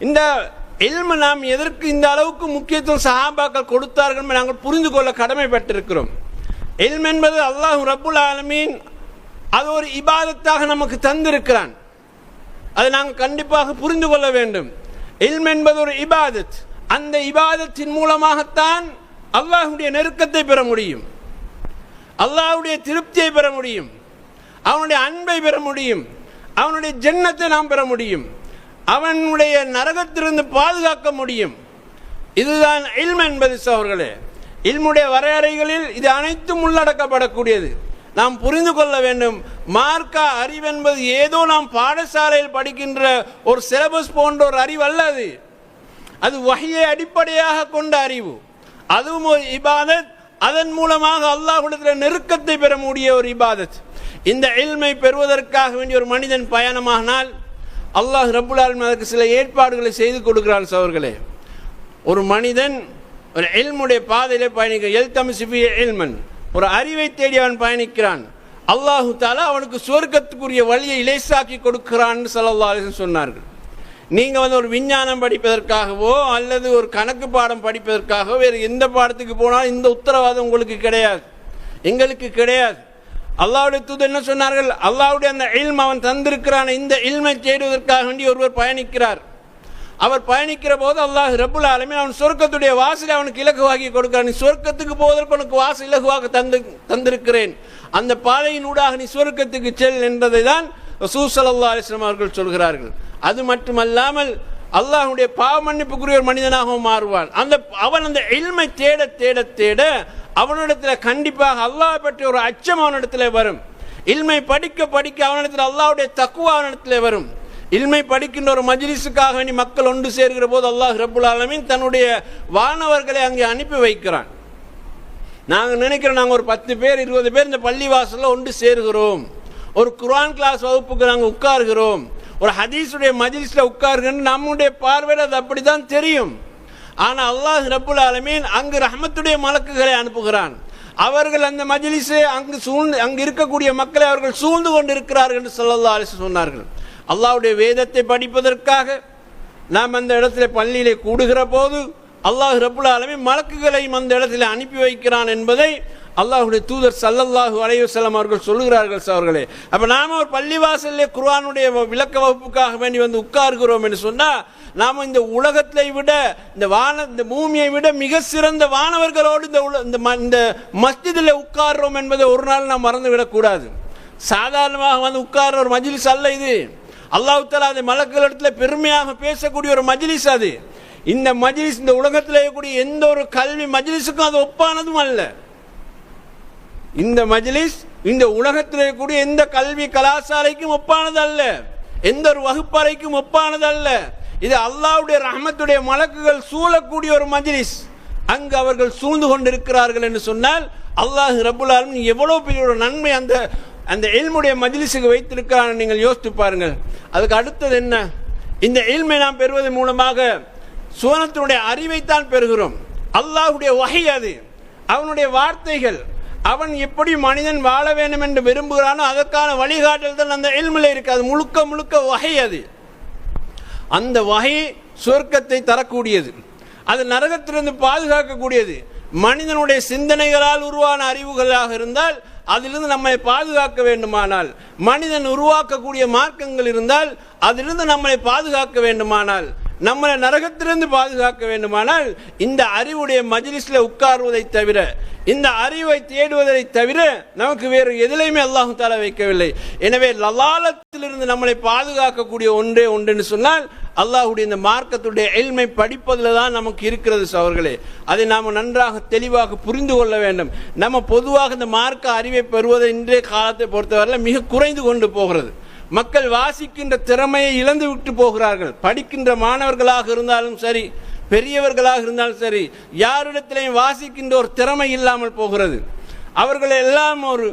இந்த எல்மு நாம் எதற்கு இந்த அளவுக்கு முக்கியத்துவம் சஹாபாக்கள் கொடுத்தார்கள் என்று நாங்கள் புரிந்து கொள்ள கடமைப்பட்டிருக்கிறோம். எல்ம் என்பது அல்லாஹ் ரப்புல் ஆலமீன் அது ஒரு இபாதத்தாக நமக்கு தந்திருக்கிறான். அதை நாங்கள் கண்டிப்பாக புரிந்து கொள்ள வேண்டும். இல்ம் என்பது ஒரு இபாதத். அந்த இபாதத்தின் மூலமாகத்தான் அல்லாஹுடைய நெருக்கத்தை பெற முடியும். அல்லாஹுடைய திருப்தியை பெற முடியும். அவனுடைய அன்பை பெற முடியும். அவனுடைய ஜென்னத்தை நாம் பெற முடியும். அவனுடைய நரகத்திலிருந்து பாதுகாக்க முடியும். இதுதான் இல்ம் என்பது சோர்களே. இல்முடைய வரையறைகளில் இது அனைத்தும் உள்ளடக்கப்படக்கூடியது. நாம் புரிந்து கொள்ள வேண்டும் மார்க்கா அறிவென்பது ஏதோ நாம் பாடசாலையில் படிக்கின்ற ஒரு சிலபஸ் போன்ற ஒரு அறிவு அல்ல அது. அது வகையை அடிப்படையாக கொண்ட அறிவு. அதுவும் ஒரு இபாதத் அதன் மூலமாக அல்லாஹ்விடத்தில் நெருக்கத்தை பெற முடிய ஒரு இபாதத். இந்த இல்மை பெறுவதற்காக வேண்டிய ஒரு மனிதன் பயணமானால் அல்லாஹ் ரபுல்லாலும் அதற்கு சில ஏற்பாடுகளை செய்து கொடுக்கிறான் சவர்களே ஒரு மனிதன் ஒரு எல்முடைய பாதையிலே பயணிக்க எல் தமிசிபிய எல்மன் ஒரு அறிவை தேடி அவன் பயணிக்கிறான். அல்லாஹு தாலா அவனுக்கு சுவர்க்கத்துக்குரிய வழியை இலேசாக்கி கொடுக்கிறான்னு சல்லா சொன்னார்கள். நீங்கள் வந்து ஒரு விஞ்ஞானம் படிப்பதற்காகவோ அல்லது ஒரு கணக்கு பாடம் படிப்பதற்காகவோ வேறு எந்த பாடத்துக்கு போனாலும் இந்த உத்தரவாதம் உங்களுக்கு கிடையாது. எங்களுக்கு கிடையாது. அல்லாவுடைய தூதர் என்ன சொன்னார்கள்? அல்லாவுடைய அந்த இல்ம் அவன் தந்திருக்கிறான். இந்த இல்மை தேடுவதற்காக வேண்டி ஒருவர் பயணிக்கிறார். அவர் பயணிக்கிற போது அல்லாஹ் ரபுல் ஆலமே அவன் சொர்க்கத்துடைய வாசலை அவனுக்கு இலகுவாகி கொடுக்கிறான். நீ சொர்க்கத்துக்கு போவதற்கு உனக்கு வாசல் இலகுவாக தந்து தந்திருக்கிறேன். அந்த பாதையின் ஊடாக நீ சொர்க்கத்துக்கு செல் என்பதை தான் சூசலல்லா அலிஸ்லாம் அவர்கள் சொல்கிறார்கள். அது மட்டுமல்லாமல் அல்லாஹுடைய பாவ மன்னிப்புக்குரிய ஒரு மனிதனாகவும் மாறுவான். அந்த அவன் அந்த இல்மை தேட தேட தேட அவனிடத்தில் கண்டிப்பாக அல்லாஹ் பற்றி ஒரு அச்சம் அவனிடத்தில் வரும். இல்மை படிக்க படிக்க அவனிடத்தில் அல்லாஹ்வுடைய தக்குவா அவனிடத்தில் வரும். இல்மை படிக்கின்ற ஒரு மஜ்லிஸுக்காக வேண்டி மக்கள் ஒன்று சேர்கிற போது அல்லாஹ் ரபுல் ஆலமின் தன்னுடைய வானவர்களை அங்கே அனுப்பி வைக்கிறான். நாங்கள் நினைக்கிறோம் நாங்கள் ஒரு பத்து பேர் இருபது பேர் இந்த பள்ளி வாசலில் ஒன்று சேருகிறோம். ஒரு குரான் கிளாஸ் வகுப்புக்கு நாங்கள் உட்காருகிறோம். ஒரு ஹதீஸுடைய மஜ்லிஸில் உட்காருங்கன்னு நம்முடைய பார்வையில் அது அப்படி தான் தெரியும். ஆனால் அல்லாஹ் ரப்புல் ஆலமீன் அங்கு ரஹமத்துடைய மலக்குகளை அனுப்புகிறான். அவர்கள் அந்த மஜ்லிஸை அங்கு சூழ்ந்து அங்கு இருக்கக்கூடிய மக்களை அவர்கள் சூழ்ந்து கொண்டு இருக்கிறார்கள் என்று சொல்லல்லா அலிசு சொன்னார்கள். அல்லாவுடைய வேதத்தை படிப்பதற்காக நாம் அந்த இடத்துல பள்ளியிலே கூடுகிற போது அல்லாஹ் ரப்புல் ஆலமீன் மலக்குகளையும் அந்த இடத்துல அனுப்பி வைக்கிறான் என்பதை அல்லாஹுடைய தூதர் சல்லல்லாஹு அலைஹி அவர்கள் சொல்லுகிறார்கள் அவர்களே அப்போ நாம் ஒரு பள்ளிவாசல்லே குர்ஆனுடைய விளக்க வகுப்புக்காக வேண்டி வந்து உட்கார்கிறோம் என்று சொன்னால் நாம் இந்த உலகத்தை விட இந்த வான இந்த பூமியை விட மிக சிறந்த வானவர்களோடு இந்த உல- இந்த ம- இந்த மஸ்ஜிதில் உட்கார்றோம் என்பதை ஒரு நாள் நாம் மறந்து விடக்கூடாது சாதாரணமாக வந்து உட்கார்ற ஒரு மஜ்லிஸ் அல்ல இது. அல்லாஹு தஆலா அது மலக்கள் இடத்துல பெருமையாக பேசக்கூடிய ஒரு மஜ்லிஸ் அது. இந்த மஜ்லிஸ் இந்த உலகத்தில் இருக்கக்கூடிய எந்த ஒரு கல்வி மஜ்லிஸுக்கும் அது ஒப்பானதும் அல்ல. இந்த மஜ்லிஸ் இந்த உலகத்தில் இருக்கக்கூடிய எந்த கல்வி கலாசாலைக்கும் ஒப்பானது அல்ல எந்த ஒரு வகுப்பறைக்கும் ஒப்பானது அல்ல இது அல்லாவுடைய ரஹமத்துடைய மலக்குகள் சூழக்கூடிய ஒரு மஜ்லிஸ். அங்கு அவர்கள் சூழ்ந்து கொண்டிருக்கிறார்கள் என்று சொன்னால் அல்லாஹ் ரப்புல் எவ்வளோ பெரிய ஒரு நன்மை அந்த அந்த எல்முடைய மஜ்லிஸுக்கு வைத்திருக்கிறான் நீங்கள் யோசித்து பாருங்கள். அதுக்கு அடுத்தது என்ன? இந்த எல்மை நாம் பெறுவதன் மூலமாக சுவனத்தினுடைய அறிவைத்தான் பெறுகிறோம். அல்லாஹ்வுடைய வகை அது. அவனுடைய வார்த்தைகள் அவன் எப்படி மனிதன் வாழ வேண்டும் என்று விரும்புகிறானோ அதற்கான வழிகாட்டல்தான் அந்த எல்மில் இருக்காது முழுக்க முழுக்க வகை அது. அந்த வகை சுவர்க்கத்தை தரக்கூடியது. அது நரகத்திலிருந்து பாதுகாக்கக்கூடியது. மனிதனுடைய சிந்தனைகளால் உருவான அறிவுகளாக இருந்தால் அதிலிருந்து நம்மை பாதுகாக்க வேண்டுமானால் மனிதன் உருவாக்கக்கூடிய மார்க்கங்கள் இருந்தால் அதிலிருந்து நம்மை பாதுகாக்க வேண்டுமானால் நம்மளை நரகத்திலிருந்து பாதுகாக்க வேண்டுமானால் இந்த அறிவுடைய மஜ்லிஸில் உட்காருவதை தவிர இந்த அறிவை தேடுவதை தவிர நமக்கு வேறு எதிலையுமே அல்லாஹு தாலா வைக்கவில்லை. எனவே லலாலத்திலிருந்து நம்மளை பாதுகாக்கக்கூடிய ஒன்றே ஒன்றுன்னு சொன்னால் அல்லாஹுடைய இந்த மார்க்கத்துடைய எல்மை படிப்பதில் தான் நமக்கு இருக்கிறது சவர்களே. அதை நாம் நன்றாக தெளிவாக புரிந்து கொள்ள வேண்டும். நம்ம பொதுவாக இந்த மார்க்க அறிவை பெறுவதை இன்றைய காலத்தை பொறுத்தவரையில் மிக குறைந்து கொண்டு போகிறது. மக்கள் வாசிக்கின்ற திறமையை இழந்து விட்டு போகிறார்கள். படிக்கின்ற மாணவர்களாக இருந்தாலும் சரி பெரியவர்களாக இருந்தாலும் சரி யாரிடத்திலையும் வாசிக்கின்ற ஒரு திறமை இல்லாமல் போகிறது. அவர்கள் எல்லாம் ஒரு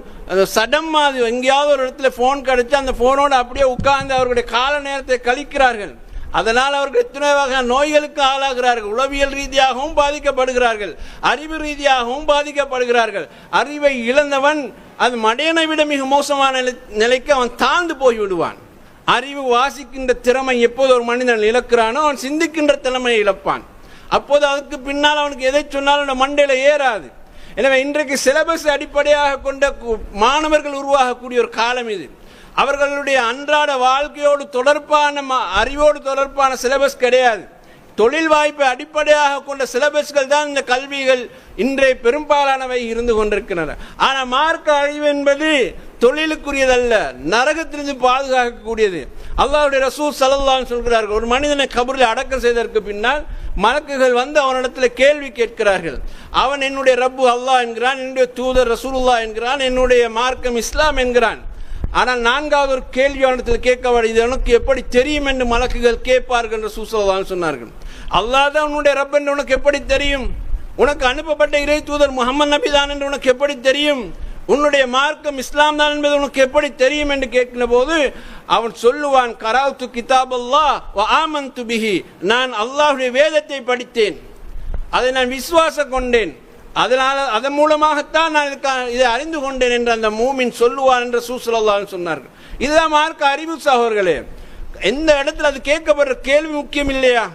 சடம் மாதிரி எங்கேயாவது ஒரு இடத்துல ஃபோன் கிடைச்சி அந்த ஃபோனோடு அப்படியே உட்கார்ந்து அவர்களுடைய கால நேரத்தை கழிக்கிறார்கள். அதனால் அவர்கள் எத்தனை வகை நோய்களுக்கு ஆளாகிறார்கள். உளவியல் ரீதியாகவும் பாதிக்கப்படுகிறார்கள். அறிவு ரீதியாகவும் பாதிக்கப்படுகிறார்கள். அறிவை இழந்தவன் அது மடையனை விட மிக மோசமான நிலை- நிலைக்கு அவன் தாழ்ந்து போய் விடுவான் அறிவு வாசிக்கின்ற திறமை எப்போது ஒரு மனிதன் இழக்கிறானோ அவன் சிந்திக்கின்ற திறமையை இழப்பான். அப்போது அதுக்கு பின்னால் அவனுக்கு எதை சொன்னாலும் அந்த மண்டையில் ஏறாது. எனவே இன்றைக்கு சிலபஸ் அடிப்படையாக கொண்ட கு- மாணவர்கள் உருவாகக்கூடிய ஒரு காலம் இது. அவர்களுடைய அன்றாட வாழ்க்கையோடு தொடர்பான ம- அறிவோடு தொடர்பான சிலபஸ் கிடையாது. தொழில் வாய்ப்பை அடிப்படையாக கொண்ட சிலபஸ்கள் தான் இந்த கல்விகள் இன்றைய பெரும்பாலானவை இருந்து கொண்டிருக்கின்றன. ஆனால் மார்க்க அழிவு என்பது தொழிலுக்குரியதல்ல நரகத்திலிருந்து பாதுகாக்கக்கூடியது. அல்லாவுடைய ரசூல் சலல்லான்னு சொல்கிறார்கள் ஒரு மனிதனை கபரில் அடக்கம் செய்ததற்கு பின்னால் மலக்குகள் வந்து அவனிடத்தில் கேள்வி கேட்கிறார்கள். அவன் என்னுடைய ரப்பு அல்லாஹ் என்கிறான் என்னுடைய தூதர் ரசூலுல்லா என்கிறான் என்னுடைய மார்க்கம் இஸ்லாம் என்கிறான். ஆனால் நான்காவது ஒரு கேள்வியானத்தில் கேட்க உனக்கு எப்படி தெரியும் என்று மலக்குகள் கேட்பார்கள் என்று சூசலான் சொன்னார்கள். அல்லாதான் உன்னுடைய ரப் என்று உனக்கு எப்படி தெரியும்? உனக்கு அனுப்பப்பட்ட இறை தூதர் முகமது நபி தான் என்று உனக்கு எப்படி தெரியும்? உன்னுடைய மார்க்கம் இஸ்லாம் தான் என்பது உனக்கு எப்படி தெரியும் என்று கேட்கிற போது அவன் சொல்லுவான் கராத்து கிதாப் அல்லா ஆமந்து பிஹி. நான் அல்லாஹுடைய வேதத்தை படித்தேன். அதை நான் விசுவாசம் கொண்டேன். அதனால் அதன் மூலமாகத்தான் நான் இதுக்கா- இதை அறிந்து கொண்டேன் என்று அந்த மூமின் சொல்லுவார் என்று சூசலான்னு சொன்னார்கள். இதுதான் மார்க்க அறிவு சகோதர்களே எந்த இடத்துல அது கேட்கப்படுற கேள்வி முக்கியம் இல்லையா?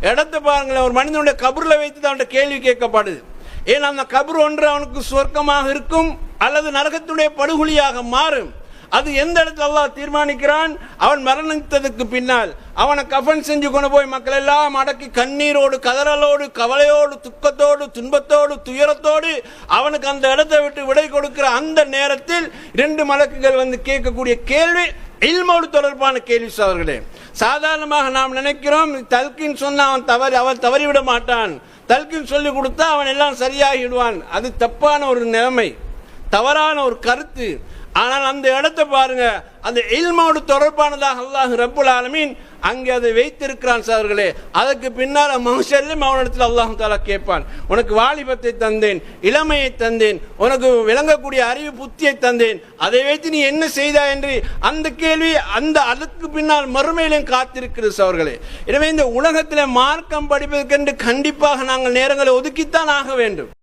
இடத்த பாருங்களேன் ஒரு மனிதனுடைய கபரில் வைத்து தான் அவன்கிட்ட கேள்வி கேட்கப்படுது. ஏன் அந்த கபர் ஒன்று அவனுக்கு சொர்க்கமாக இருக்கும் அல்லது நரகத்துடைய படுகொலியாக மாறும். அது எந்த இடத்துல அல்லாஹ் தீர்மானிக்கிறான்? அவன் மரணித்ததுக்கு பின்னால். அவனை கஃபன் செஞ்சு கொண்டு போய் மக்கள் எல்லாம் அடக்கி கண்ணீரோடு கதறலோடு கவலையோடு துக்கத்தோடு துன்பத்தோடு துயரத்தோடு அவனுக்கு அந்த இடத்தை விட்டு விடை கொடுக்கிற அந்த நேரத்தில் இரண்டு மலக்குகள் வந்து கேட்கக்கூடிய கேள்வி இல்மோடு தொடர்பான கேள்வி அவர்களே சாதாரணமாக நாம் நினைக்கிறோம் தல்கின் சொன்ன அவன் தவறி அவன் தவறிவிட மாட்டான். தல்கின் சொல்லி கொடுத்தா அவன் எல்லாம் சரியாகிடுவான். அது தப்பான ஒரு நிலைமை. தவறான ஒரு கருத்து. ஆனால் அந்த இடத்தை பாருங்க அந்த இல்மோடு தொடர்பானதாக அல்லாஹ் ரப்புல் ஆலமீன் அங்கே அதை வைத்திருக்கிறான் சார்களே. அதற்கு பின்னால் மனுஷரிலும் அவனிடத்தில் அல்லாஹ் தாலா கேட்பான் உனக்கு வாலிபத்தை தந்தேன் இளமையை தந்தேன் உனக்கு விளங்கக்கூடிய அறிவு புத்தியை தந்தேன் அதை வைத்து நீ என்ன செய்தா என்று அந்த கேள்வி அந்த அதுக்கு பின்னால் மறுமையிலும் காத்திருக்கிறது அவர்களே எனவே இந்த உலகத்தில் மார்க்கம் படிப்பதற்கென்று கண்டிப்பாக நாங்கள் நேரங்களை ஒதுக்கித்தான் ஆக வேண்டும்.